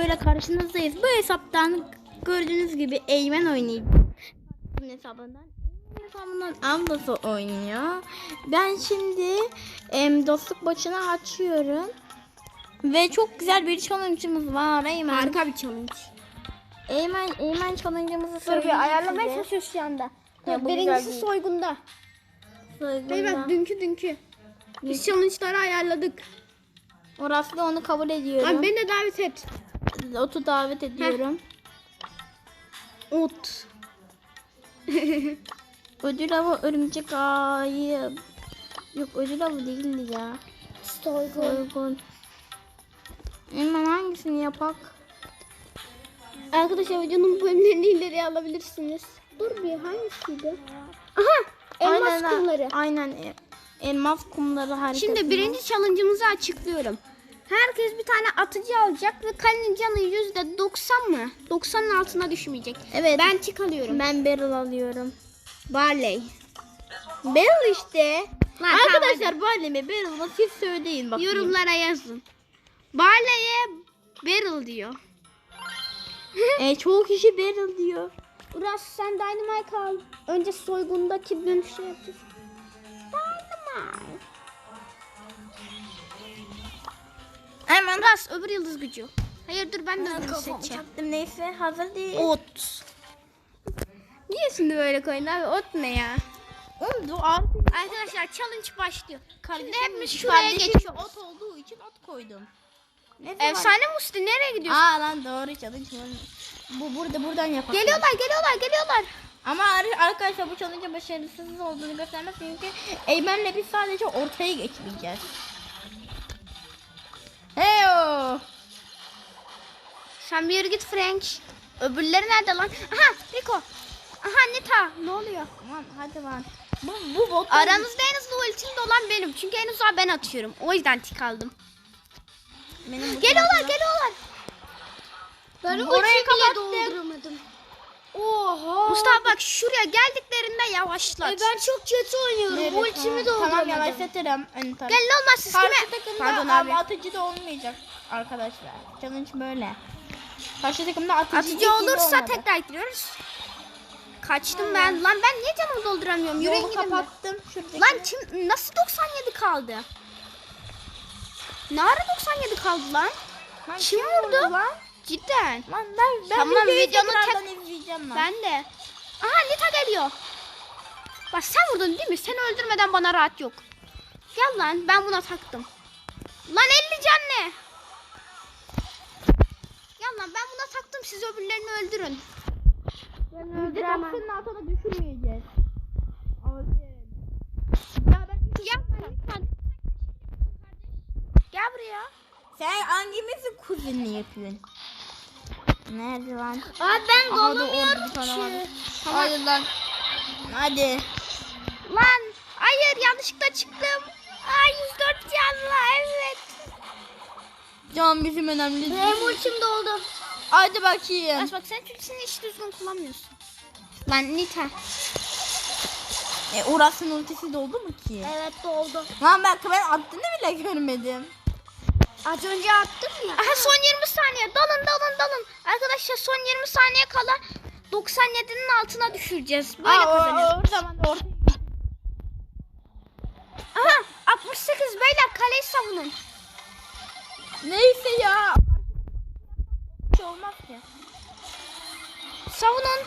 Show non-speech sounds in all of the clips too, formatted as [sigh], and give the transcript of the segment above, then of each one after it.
videoyla karşınızdayız. Bu hesaptan gördüğünüz gibi Eymen oynayacak. Bu hesabından Eymen hesabından ablası oynuyor. Ben şimdi em, dostluk başına açıyorum. Ve çok güzel bir challenge'ımız var Eymen. Harika bir challenge. Eymen, Eymen challenge'ımızı Dur bir ayarlamaya çalışıyoruz şu anda. Ya, Birincisi soygunda. Soygunda. Bak dünkü dünkü. Biz challenge'ları ayarladık. Orası da onu kabul ediyorum. Abi beni de davet et. Otu davet ediyorum. Ot. [laughs] Ödül avı örümcek ayı. Yok ödül avı değildi ya. Soygun. Soygun. Hemen hangisini yapak? Arkadaşlar videonun bölümlerini ileriye alabilirsiniz. Dur bir hangisiydi? Aha! Elmas Aynen, kumları. Aynen. e, Elmas kumları harikası. Şimdi birinci challenge'ımızı açıklıyorum. Herkes bir tane atıcı alacak ve kalenin canı yüzde 90 mı? 90'ın altına düşmeyecek. Evet. Ben tik alıyorum. ben barrel alıyorum. Barley. Barrel işte. Lan, Arkadaşlar barrel mi barrel mı siz söyleyin bakayım. Yorumlara yazın. Barley'e barrel diyor. [laughs] E, çoğu kişi barrel diyor. Uras sen Dynamite al. Önce soygundaki dönüşü yapacağız. Dynamite. Hemen Uras öbür yıldız gücü. Hayır dur ben de öbürünü seçeceğim. çaktım neyse hazır değil. Ot. Niye şimdi böyle koyun abi? Ot ne ya? Oldu artık. Arkadaşlar challenge başlıyor. Şimdi Kardeşim, hepimiz şuraya kardeşim geçiyoruz. Ot olduğu için ot koydum. Ne zaman- Efsane Musti nereye gidiyorsun? Aa lan doğru challenge var. Bu burada buradan yapalım. Geliyorlar geliyorlar geliyorlar. Ama ar- arkadaşlar bu challenge başarısız olduğunu göstermez çünkü Eymen'le biz sadece ortaya geçmeyeceğiz. Heyo. Sen bir yürü git Frank. Öbürleri nerede lan? Aha Rico. Aha Nita. Ne oluyor? Aman hadi lan. Bu bu bot. Aranızda en hızlı ultimde olan benim. Çünkü en uzağa ben atıyorum. O yüzden tik aldım. Benim bu Geliyorlar geliyorlar. Ben Orayı kapattım. dolduramadım. Oha. Mustafa bak şuraya geldiklerinde yavaşlat. çok kötü oynuyorum. Tamam yavaşlatırım. Ön taraf. Gel olmaz siz Karşı takımda Pardon abi. atıcı da olmayacak arkadaşlar. Challenge böyle. Karşı takımda atıcı, Atıcı olursa tekrar giriyoruz. Kaçtım ben. Lan ben niye canımı dolduramıyorum? Yürüyün Yolu de. kapattım. Şuradaki. Lan kim nasıl 97 kaldı? Ne ara 97 kaldı lan? Lan Kim vurdu? lan? Cidden. Lan ben, ben Tamam, tek- izleyeceğim lan. Ben de. Aha Nita geliyor. Bak sen vurdun değil mi? Seni öldürmeden bana rahat yok. Gel lan ben buna taktım. Lan 50 can ne? Gel lan ben buna taktım siz öbürlerini öldürün. Bir de kapının altına düşürmeyeceğiz. Ya ben ya lütfen. Gel buraya. Sen hangimizin kuzenini yapıyorsun? Nerede lan? Abi ben tane var. Hadi lan. Hadi. Lan hayır yanlışlıkla çıktım. Ay 104 canlı evet. Can bizim önemli değil. ultim doldu. Hadi bakayım. Bak bak sen ultisini hiç düzgün kullanmıyorsun. Lan Nita. E, Uras'ın ultisi doldu mu ki? Evet doldu. Lan ben, ben attığını bile görmedim. Az önce attım ya. Aha son 20 saniye. Dalın dalın dalın. Arkadaşlar son 20 saniye kala 97'nin altına düşüreceğiz. Böyle Aa, kazanıyoruz. O zaman. Aha 68 beyler kaleyi savunun. Neyse ya. Bir şey olmaz ki. Savunun.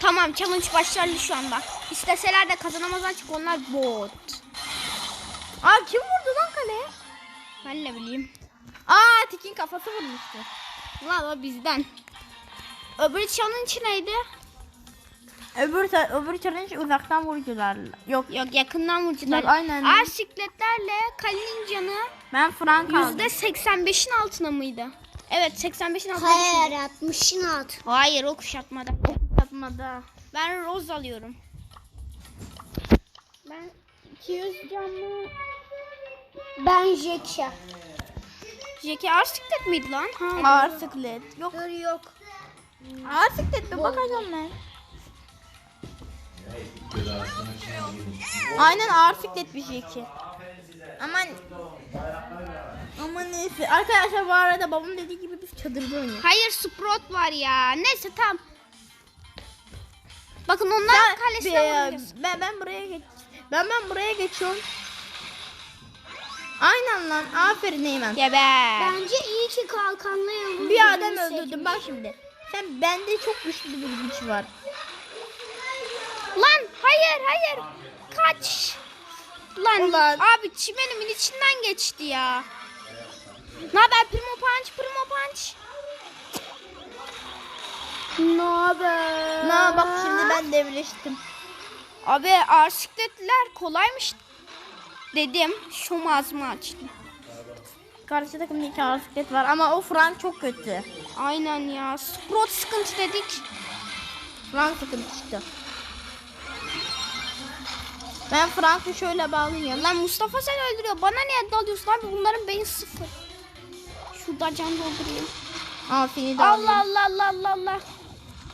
Tamam challenge başladı şu anda. İsteseler de kazanamazlar çünkü onlar bot. Aa kim vurdu lan kaleye? Ben ne bileyim. Aa Tekin kafası vurmuştu. Valla bizden. Öbür challenge neydi? Öbür öbür challenge uzaktan vurucularla. Yok Yok yakından vurcular. Yok, aynen. Ağır sikletlerle Kali'nin canı ben Frank aldım. %85'in altına mıydı? Evet 85'in altına Hayır düşürdü. 60'ın alt. Hayır o kuşatmada. Yapmadı. Ben roz alıyorum. Ben 200 canlı. Ben Jekşa. Ağır siklet miydi lan? Ha. Ağır sıklet. Yok Dur yok. ağır sıklet mi bakacağım ben. Aynen ağır siklet bir şey ki. Aman Ama neyse. Arkadaşlar bu arada babam dediği gibi biz çadırda oynuyoruz. Hayır Sprout var ya. Neyse tamam. Bakın onların kalesine ben, ben, ben buraya geç. Ben ben buraya geçiyorum. Aynen lan. Aferin Eymen. Geber. Bence iyi ki kalkanlı yıldız. Bir adam öldürdüm bak şimdi. Sen bende çok güçlü bir güç var. Lan hayır hayır. Kaç. Lan Ulan. abi çimenimin içinden geçti ya. Ne haber Primo Punch Primo Punch. Ne haber? Na bak şimdi ben devleştim. Abi arsikletler kolaymış dedim. Şu ağzımı açtım. Karşı takımda iki bisiklet var ama o Frank çok kötü. Aynen ya. Sprout sıkıntı dedik. Frank sıkıntı çıktı. Ben Frank'ı şöyle bağlıyorum. Lan Mustafa sen öldürüyor. Bana niye dalıyorsun abi? Bunların beyin sıfır. Şurada can doldurayım. Aa seni de Allah Allah Allah Allah Allah.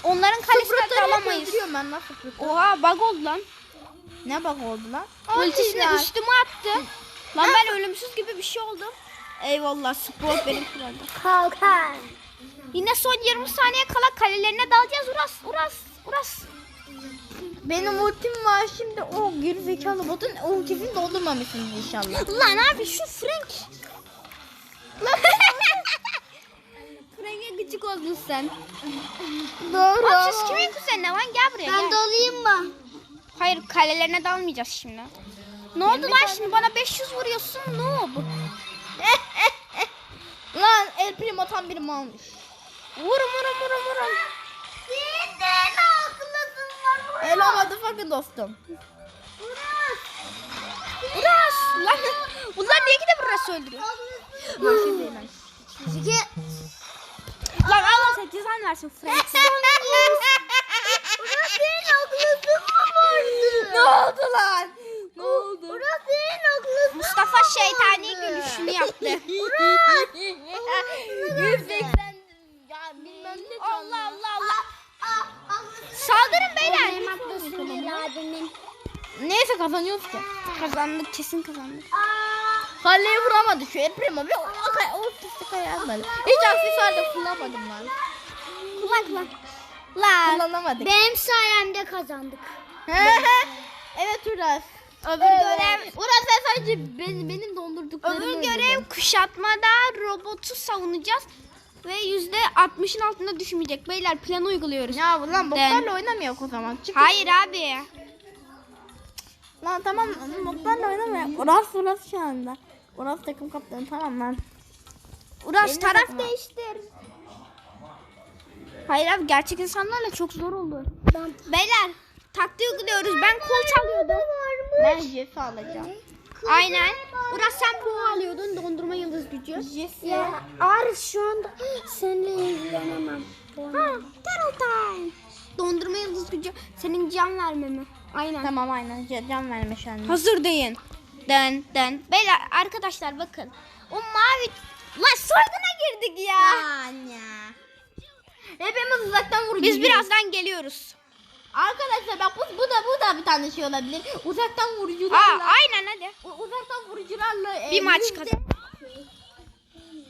Onların kalesine dalamayız. Öldürüyorum ben nasıl? Oha bug oldu lan. Ne bak oldu lan? Ultisini üstüme attı. Lan ben ölümsüz gibi bir şey oldum. Eyvallah spor benim kralım. Kalkan. Yine son 20 saniye kala kalelerine dalacağız. Uras Uras Uras. Benim ultim var şimdi o gerizekalı botun ultisini doldurmamışsınız inşallah. Lan abi şu Frank. [laughs] Frank'e gıcık oldun sen. Doğru. Abi siz kimin kuzenine lan gel buraya Ben gel. dolayım mı? Hayır kalelerine dalmayacağız şimdi. Ne oldu lan şimdi bana 500 vuruyorsun ne oldu? [laughs] Lan El Primo tam bir malmış. Vurun vurun vurun vurun. Sizden haklısın lan. El olmadı fakir dostum. Uras lan [laughs] bunlar niye gidip Uras'ı öldürüyor? Lan şimdi lan. Çünkü Lan Allah sen cezan versin Frank. senin haklısın mı vardı? Ne oldu lan? Ne oldu? Burası senin haklısın. Mustafa şeytani gülüşünü yaptı. 180 ya bilmem ne Allah Allah Allah. Saldırın beyler. Benim. Neyse kazanıyoruz ki. Kazandık kesin kazandık. Kaleye vuramadı şu El Primo bir o, o, o pislik ayağmadı. Hiç aksesuar da kullanmadım lan. Kulak lan. Lan. Kullanamadık. Benim sayemde kazandık. [laughs] evet Uras. Öbür Evet. görev Uras sen sadece benim, benim dondurduklarımı Öbür görev kuşatmada robotu savunacağız. Ve yüzde 60'ın altında düşmeyecek. Beyler planı uyguluyoruz. Ya lan botlarla oynamıyor o zaman. Çık. Hayır abi. Lan tamam botlarla oynamıyor. Uras Uras şu anda. Uras takım kaptanı tamam lan. Uras Benim taraf takıma. değiştir. Hayır abi gerçek insanlarla çok zor oldu. Ben Beyler taktiği uyguluyoruz. Ben kol çalıyordum. Ben Jeff'i alacağım. Aynen. Uras sen bu alıyordun dondurma yıldız gücü. Jeff'i. ya Arif şu anda seninle ilgilenemem. [gasps] Ha, Turtle time. Dondurma yıldız gücü senin can verme mi? Aynen. Tamam aynen can- verme şu anda. Hazır deyin. Den den. Beyler arkadaşlar bakın. O mavi... Lan soyguna girdik ya. Anne. Hepimiz uzaktan vuracağız. Biz birazdan geliyoruz. Arkadaşlar bak bu, bu da bu da bir tane şey olabilir. Uzaktan Aa, vurucularla. aynen hadi. U- uzaktan vurucularla. e, Bir maç yüzde- kazan.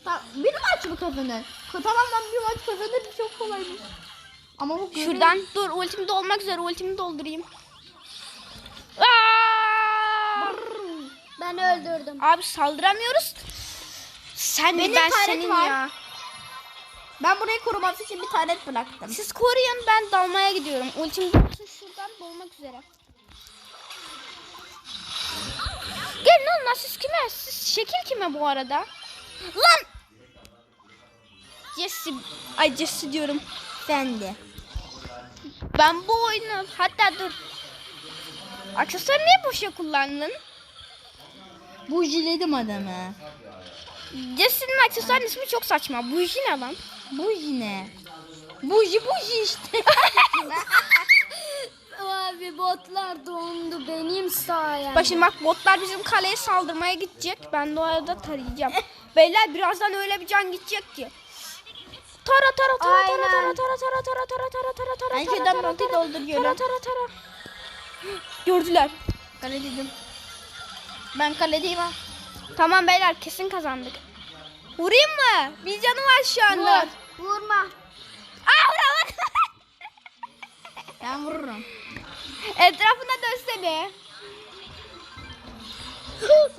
Ta- bir maç mı kazanır? Ka- Tamam lan bir maç kazanır çok kolaymış. Ama bu görev- Şuradan dur ultim dolmak üzere ultimi doldurayım. Aa! Ben öldürdüm. Abi saldıramıyoruz. Sen Benim ben senin var. ya. Ben burayı koruması için bir tane bıraktım. Siz koruyun ben dalmaya gidiyorum. Ultim şuradan dolmak üzere. Gelin lan siz kime? Siz şekil kime bu arada? Lan! Jesse, ay Jesse diyorum. Sen de. Ben bu oyunu hatta dur. Aksesuarı niye boşa kullandın? Bujiledim adamı. Jesse'nin aksesuarının ismi çok saçma. Buji ne lan? Buji ne? Buji buji işte. Abi botlar dondu benim sayemde. Bak şimdi bak botlar bizim kaleye saldırmaya gidecek. Ben de o arada tarayacağım. Beyler birazdan öyle bir can gidecek ki. Tara tara tara tara tara tara tara tara tara tara tara tara Ben tara şuradan tara multi tara dolduruyorum. tara tara tara. Gördüler. Kale dedim. Ben kaledeyim ha. Tamam beyler kesin kazandık. Vurayım mı? Bir canı var şu anda. Vur. Vurma. Aa vur [laughs] Ben vururum. Etrafına dönsene.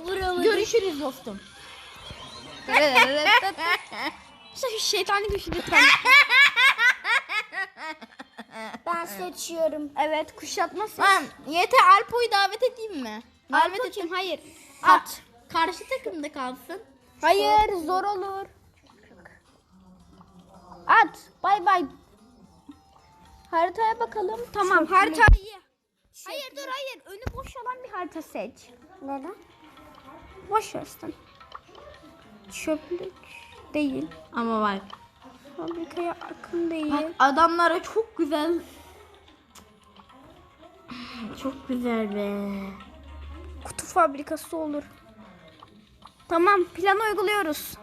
[laughs] Vuramadım. Görüşürüz dostum. [laughs] Sen şu şeytani güçlü lütfen. Ben seçiyorum. Evet kuşatması. Lan yeter Alpo'yu davet edeyim mi? Davet Alpo kim? Hayır. At. Karşı takımda kalsın. Hayır zor olur. At. Bay bay. Haritaya bakalım. Tamam haritayı. Hayır dur hayır. Önü boş olan bir harita seç. Neden? Boş versin. Çöplük değil. Ama bak. Fabrikaya akın değil. Bak adamlara çok güzel. Çok güzel be. Kutu fabrikası olur. Tamam planı uyguluyoruz.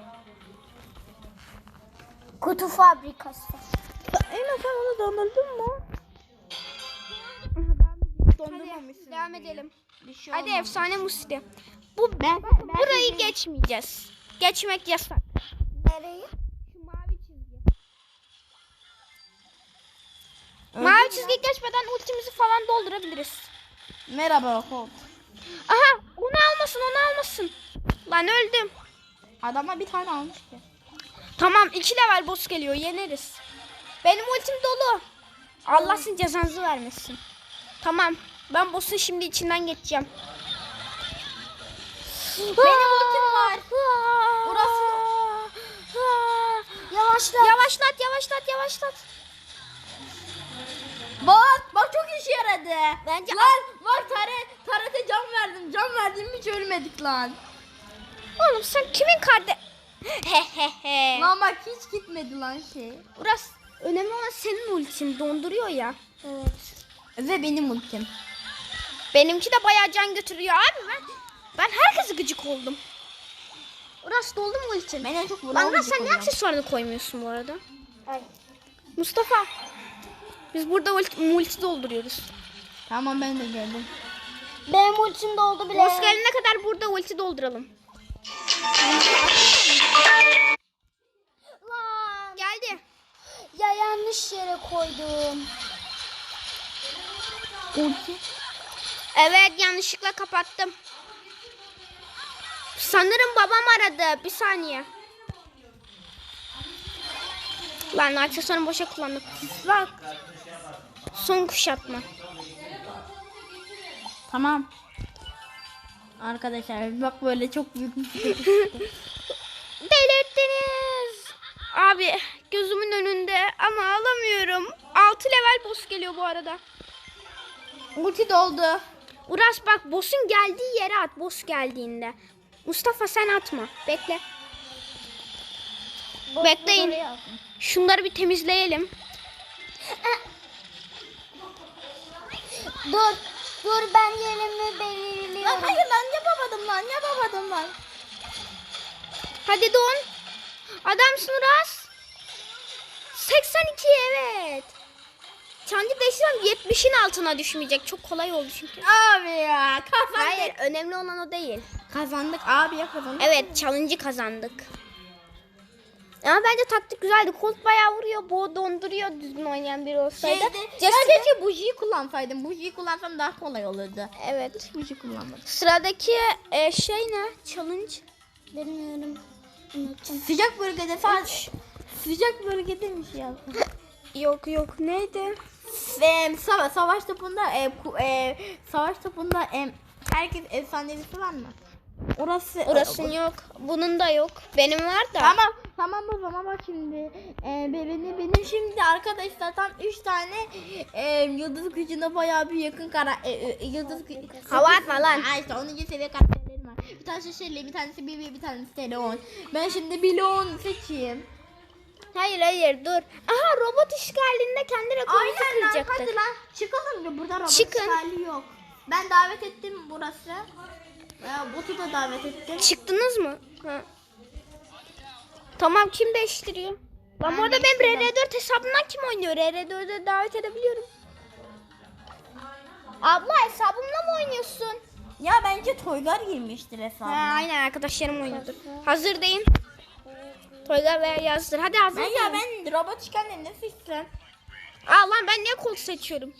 Kutu fabrikası. Eymen sen onu dondurdun mu? Hadi devam edelim. Şey Hadi olmaz. efsane musli. Bu Ben, burayı geçmeyeceğiz. Geçmek yasak. Nereyi? Şu mavi çizgi. Mavi çizgi geçmeden ultimizi falan doldurabiliriz. Merhaba Holt. Aha onu almasın onu almasın. Lan öldüm. Adama bir tane almış ki. Tamam iki level boss geliyor yeneriz. Benim ultim dolu. Allah sizin cezanızı vermesin. Tamam ben boss'un şimdi içinden geçeceğim. Benim ultim var. Burası. Yavaşla. Yavaşlat yavaşlat yavaşlat. Bak bak çok işe yaradı. Bence Lan bak Tare, Taret'e can verdim. Can verdim hiç ölmedik lan. Oğlum sen kimin karde... Hehehe. Lan bak hiç gitmedi lan şey. Burası önemli olan senin ultin donduruyor ya. Evet. Ve benim ultim. Benimki de bayağı can götürüyor abi ben. Ben herkese gıcık oldum. Burası doldu mu ultin? Ben en çok Lan Burak'ı Murat sen niye oluyorum. aksesuarını koymuyorsun bu arada? Ay. Mustafa. Biz burada ulti, multi dolduruyoruz. Tamam ben de gördüm. Benim ultim doldu bile. Boss gelene kadar burada ulti dolduralım. Lan. Geldi. Ya yanlış yere koydum. Ulti. Evet yanlışlıkla kapattım. Sanırım babam aradı. Bir saniye. Lan aksesuarımı boşa kullandım. Bak. Son kuşatma. Tamam. Arkadaşlar bak böyle çok büyük şey. [laughs] Delirttiniz. Abi gözümün önünde ama alamıyorum. 6 level boss geliyor bu arada. Ulti doldu. Uras bak boss'un geldiği yere at boss geldiğinde. Mustafa sen atma. Bekle. Bekleyin. Şunları bir temizleyelim. Dur. Dur ben yerimi Lan belirliyorum. hayır lan yapamadım lan yapamadım lan. Hadi don. Adamsın Uras. 82 evet. Çancı değiştirmem 70'in altına düşmeyecek. Çok kolay oldu çünkü. Abi ya kazandık. Hayır önemli olan o değil. Kazandık abi ya kazandık. Evet challenge'ı kazandık. Ama bence taktik güzeldi. Colt bayağı vuruyor. Bo donduruyor düzgün oynayan biri olsaydı. Şeyde, keşke bujiyi kullansaydım. Bujiyi kullansam daha kolay olurdu. Evet. Buji kullanmadım. Sıradaki e, şey ne? Challenge. Bilmiyorum. Unuttum. Sıcak bölgede sadece sıcak bölgedeymiş ya. [laughs] Yok yok neydi? Ve savaş, savaş topunda e, e, savaş topunda e, herkes efsanevisi var mı? Orası Orasının yok. Bunun da yok. Benim var da. Tamam tamam o zaman bak şimdi e, benim, benim şimdi arkadaşlar tam 3 tane e, yıldız gücüne bayağı bir yakın kara e, e, yıldız gü- Hava atma lan. Ay işte 10. seviye karakterlerim var. Bir tanesi Shelly, bir tanesi Bibi, bir tanesi Teleon. Ben şimdi Bilon seçeyim. Hayır hayır dur. Aha robot işgalinde kendi rekorumuzu Aynen lan hadi lan çıkalım ya burada robot Çıkın. işgali yok. Ben davet ettim burası. Ya, botu da davet ettim. Çıktınız mı? Ha. Tamam kim değiştiriyor? Lan Ben bu arada benim değiştirmem. RR4 hesabından kim oynuyor? RR4'e davet edebiliyorum. Abla hesabımla mı oynuyorsun? Ya bence Toygar girmiştir hesabına. Ha, aynen arkadaşlarım oynuyordur. Hazır değil. Toygar veya yazdır. Hadi hazır. Ben ya ben robot çıkardım ne seçsem? Aa lan ben niye kol seçiyorum?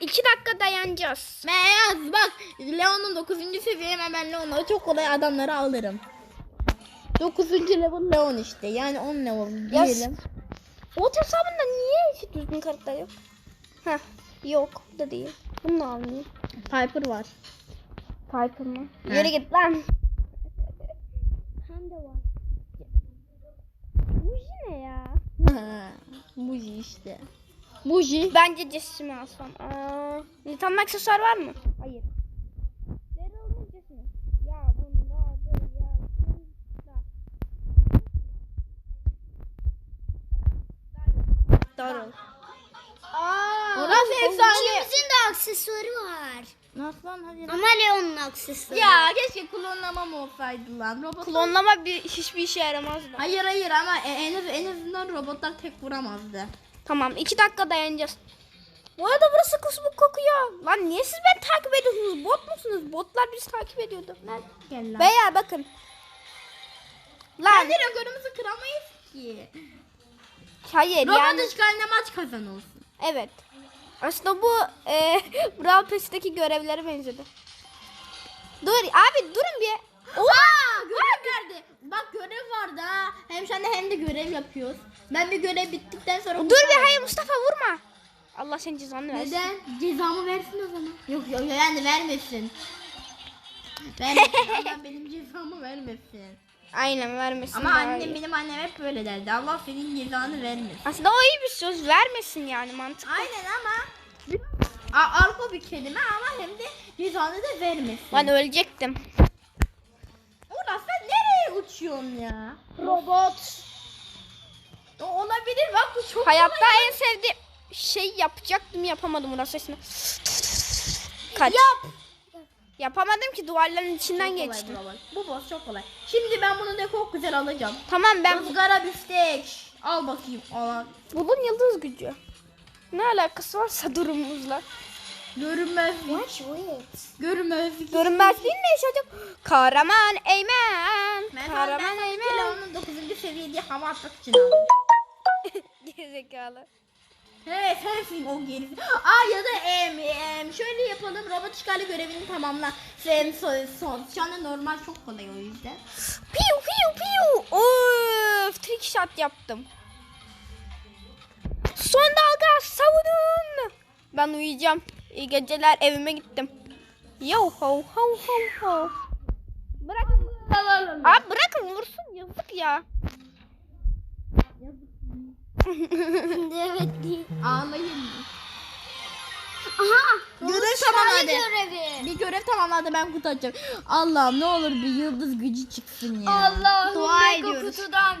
İki dakika dayanacağız. Beyaz bak Leon'un 9. seviye hemen Leon'ları çok kolay adamları alırım. 9. level Leon işte yani 10 level diyelim. Bot hesabında niye hiç düzgün karakter yok? Heh yok da değil. Bunu da almayayım. Piper var. Piper mı? He. Yürü git lan. Hem de var. Bu ne ya? Buji işte. Buji. Bence Jessim'i alsam. Aa, Nitan'ın aksesuar var mı? Hayır. Daryl'ın Jessim'i. Ya bunda da ya şunda. Daryl. Aa, Orası efsane. İkimizin de aksesuarı var. Nasıl lan hadi. Ama Leon'un aksesuarı. Ya keşke klonlamam olsaydı lan. Robot Klonlama bir, hiçbir işe yaramazdı. Hayır hayır ama e- en, az, en azından robotlar tek vuramazdı. Tamam iki dakika dayanacağız. Bu arada burası kusmuk kokuyor. Lan niye siz beni takip ediyorsunuz? Bot musunuz? Botlar bizi takip ediyordu. Gel lan. Beyler bakın. Lan Kendi rekorumuzu kıramayız ki. hayır Robot yani. işgaline maç kazanılsın. Evet. Aslında bu e, [laughs] Brawl Pass'teki görevlere benzedi. Dur abi durun bir. Oha görev verdi. Bak görev vardı ha. Hem sen de hem de görev yapıyoruz. Ben bir görev bittikten sonra... Dur bir hayır Mustafa vurma. Allah senin cezanı versin. Neden? Cezamı versin o zaman. Yok yok yani vermesin. Vermesin. Allah benim cezamı vermesin. Aynen vermesin. Ama daha annem iyi. benim annem hep böyle derdi. Allah senin cezanı vermesin. Aslında o iyi bir söz vermesin yani mantıklı. Aynen ama argo bir kelime ama hem de cezanı da vermesin. Ben ölecektim. Ulan sen nereye uçuyorsun ya? Robot. O olabilir bak bu çok Hayatta kolay. en sevdiğim şey yapacaktım yapamadım Murat sesini. Kaç. Yap. Yapamadım ki duvarların içinden Çok kolay geçtim. bu robot. Bu boss çok kolay. Şimdi ben bunu da çok güzel alacağım. Tamam ben Izgara biftek. Al bakayım. Al. bunun yıldız gücü. Ne alakası varsa durumumuzla. Görünmezlik. Görünmezlik. Görünmezliğin ne yaşayacak? Kahraman Eymen. Ben Kahraman Eymen. Leon'un 9. seviye diye hava atmak için aldım. [laughs] Gerizekalı. Evet sensin o gerisi. Aa ya da em, em, şöyle yapalım robot işgali görevini tamamla. Sen son, son. Şu anda normal çok kolay o yüzden. Piu piu piu. Of, trick shot yaptım. Son dalga savunun. Ben uyuyacağım. İyi geceler evime gittim. Yo ho ho ho ho. Bırakın. Abi bırakın vursun yazık ya. evet değil. Ağlayın. Aha. Görev tamamladı. görevi. Bir görev tamamladı ben kutu açacağım. Allah'ım ne olur bir yıldız gücü çıksın ya. Allah'ım Dua mega kutudan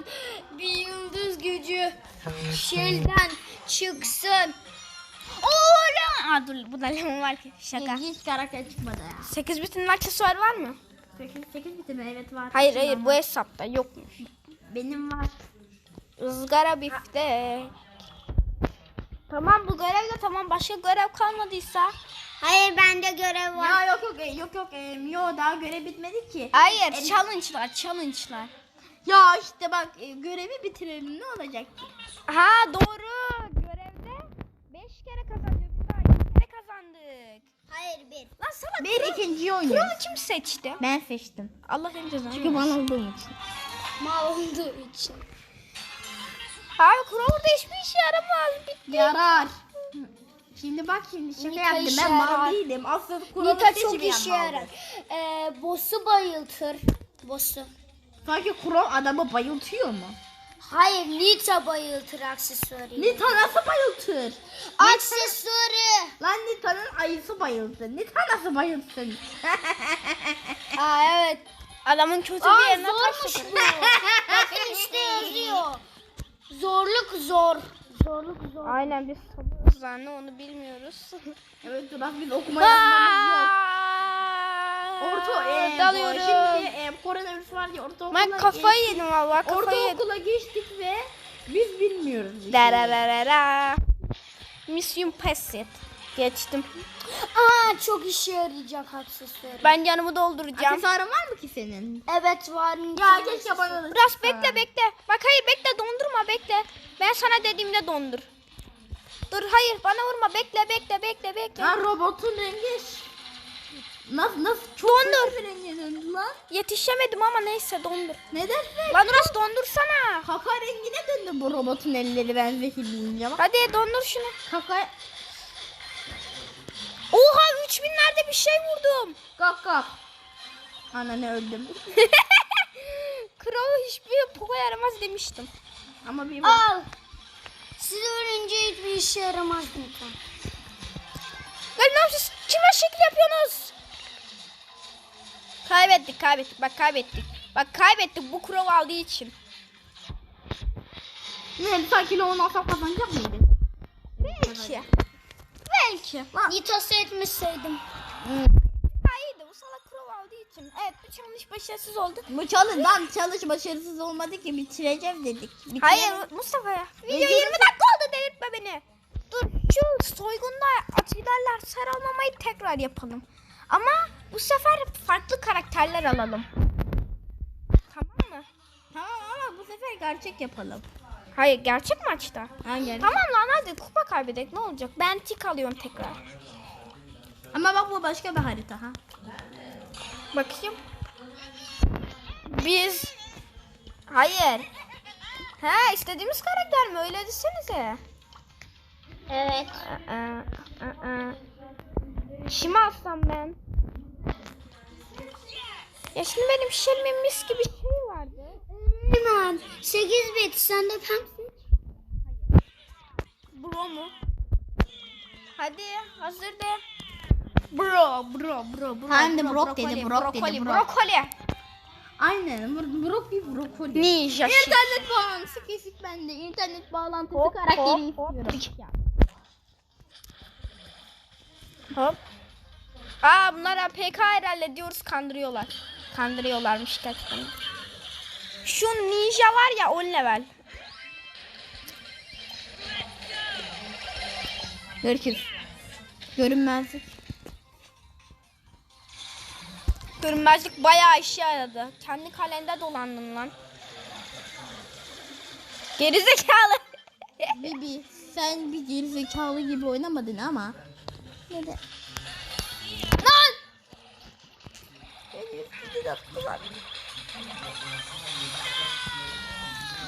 bir yıldız gücü şeyden çıksın. Oo Aa, dur bu da lemon var ki şaka. Hiç karakter çıkmadı ya. 8 bitin aksesuar var mı? 8, 8 bitti mi? Evet var. Hayır hayır bu hesapta yokmuş. Benim var. Izgara biftek. Tamam bu görev de tamam başka görev kalmadıysa. Hayır bende görev var. Ya yok yok e, yok yok e, yo daha görev bitmedi ki. Hayır E, challenge'lar challenge'lar. Ya işte bak e, görevi bitirelim ne olacak ki? Ha doğru görevde 5 kere kazandık. Biz daha 2 kere kazandık. Hayır bir. Lan salak Bir Kral- ikinciyi oynuyoruz. Kralı kim seçti? Ben seçtim. Allah senin cezanı Çünkü bana olduğum için. Mal olduğu için. Abi kral burada hiçbir işe yaramaz. Bitti. Yarar. Şimdi bak şimdi şaka Nita yaptım ben mal değilim. Aslında kuralı Nita çok işe yarar. Ee, boss'u bayıltır. Boss'u. Sanki kural adamı bayıltıyor mu? Hayır Nita bayıltır aksesuarı. Nita nasıl bayıltır? Aksesuarı. Lan Nita'nın ayısı bayıldı. Nita nasıl bayılsın? [laughs] Aa evet. Adamın kötü Aa bir yerine taş zormuş sokarım. bu. Bakın işte yazıyor. Zorluk zor. Zorluk zor. Aynen biz sabırız anne onu bilmiyoruz. evet Durak biz okuma yazmamız yok. Orta e, dalıyorum. Şimdi e, koronavirüs var diye ortaokula Ben kafayı geçtik. yedim valla kafayı yedim. Ortaokula geçtik ve biz bilmiyoruz. bir şey. Mission Passet. Geçtim. Aa çok işe yarayacak aksesuarı. Ben yanımı dolduracağım. Aksesuarın var mı ki senin? Evet var. Ya keşke bana da Biraz bekle bekle. Bak hayır bekle dondurma bekle. Ben sana dediğimde dondur. Dur hayır bana vurma bekle bekle bekle bekle. Ya robotun rengi nasıl nasıl çok Dondur. renge döndü lan. Yetişemedim ama neyse dondur. Neden? Lan Uras dondursana. Kaka rengine döndü bu robotun elleri ben zehirleyince bak. Hadi dondur şunu. Kaka Oha 3000'lerde bir şey vurdum. kalk kalk. Ananı öldüm. [laughs] Kral hiçbir poka yaramaz demiştim. Ama bir Al. Siz ölünce hiçbir işe yaramaz lütfen. Lan ne yapıyorsunuz? Kime şekil yapıyorsunuz? Kaybettik kaybettik bak kaybettik. Bak kaybettik bu Crow aldığı için. ne sakin olmasam kazanacak mıydı? Belki. Belki. Nitos'u etmişseydim. iyiydi bu salak Crow aldığı için. Evet bu challenge başarısız oldu. Bu çalış lan çalış başarısız olmadı ki bitireceğim dedik. Bitirelim. Hayır Mustafa ya. Video 20 dakika oldu delirtme beni. Dur şu soygunda Atilerler sarılmamayı tekrar yapalım. Ama bu sefer farklı karakterler alalım. Tamam mı? Tamam ama bu sefer gerçek yapalım. Hayır gerçek maçta. Ha, gerçek. Tamam lan hadi kupa kaybedek ne olacak? Ben tik alıyorum tekrar. Ama bak bu başka bir harita ha. Bakayım. Biz Hayır. Ha istediğimiz karakter mi? Öyle desenize. Evet. Aa, aa, aa. Kimi alsam ben? Ya şimdi benim Shelly'min mis gibi şey vardı. Hemen 8 bit sen de pemsin. Bro mu? Hadi hazır de. Bro, bro, bro, bro. Hem de bro, dedi, brokoli, dedi, brokoli, Brock. brokoli. Aynen. Bro- Brokoli brokoli. Ninja. İnternet bağlantısı kesik bende. İnternet bağlantısı Hop, karakteri hop, hop. istiyorum. Hop. Aa bunlar APK herhalde diyoruz kandırıyorlar. Kandırıyorlarmış gerçekten. Şu ninja var ya 10 level. Görüşürüz. Görünmezlik. Görünmezlik bayağı işe yaradı. Kendi kalende dolandın lan. Gerizekalı. Bibi sen bir gerizekalı gibi oynamadın ama. Ne de.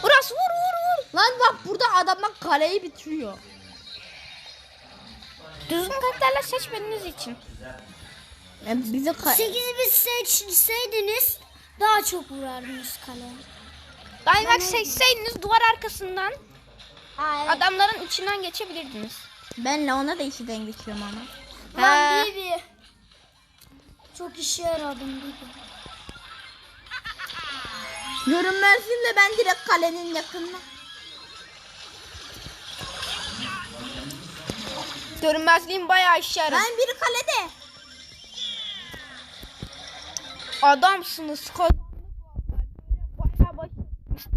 Uras vur vur vur. Lan bak burada adamlar kaleyi bitiriyor. Düzgün karakterler seçmediğiniz için. Yani bize ka- 8 bit seçseydiniz daha çok vurardınız kaleye. Dynamax seçseydiniz duvar arkasından Hayır. adamların içinden geçebilirdiniz. Benle ona da işiden geçiyorum ama. Lan He. Bibi. Çok işe yaradım Bibi. Görünmezsin de ben direkt kalenin yakınına. Görünmezliğin bayağı işe yaradı. Ben biri kalede. Adamsınız. Kazandık vallahi. Bayağı başarılmıştı.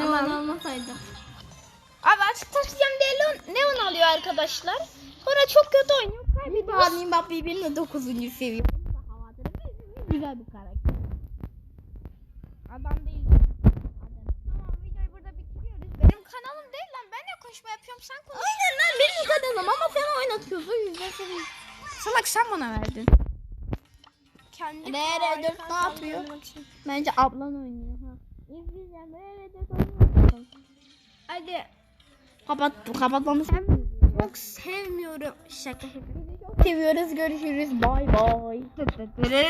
Aman olmasaydı. Abi açık taşıyacağım diye Leon, Leon alıyor arkadaşlar. Sonra çok kötü oynuyor. Bir Kaybediyor. bağlayayım bak birbirine 9. seviye. Güzel bir karakter. Adam değil. Tamam videoyu burada bitiriyoruz. Benim kanalım değil lan. Ben ne konuşma yapıyorum sen konuş. Aynen lan benim kanalım ama sen oynatıyorsun. O yüzden senin. Salak sen bana verdin. Kendi RR4 ne yapıyor? Bence ablan oynuyor. Ha. İzleyeceğim. RR4 oynuyor. Hadi. Kapat, kapatmamız. Çok sevmiyorum. Şaka. Seviyoruz. Görüşürüz. Bay bay. [laughs]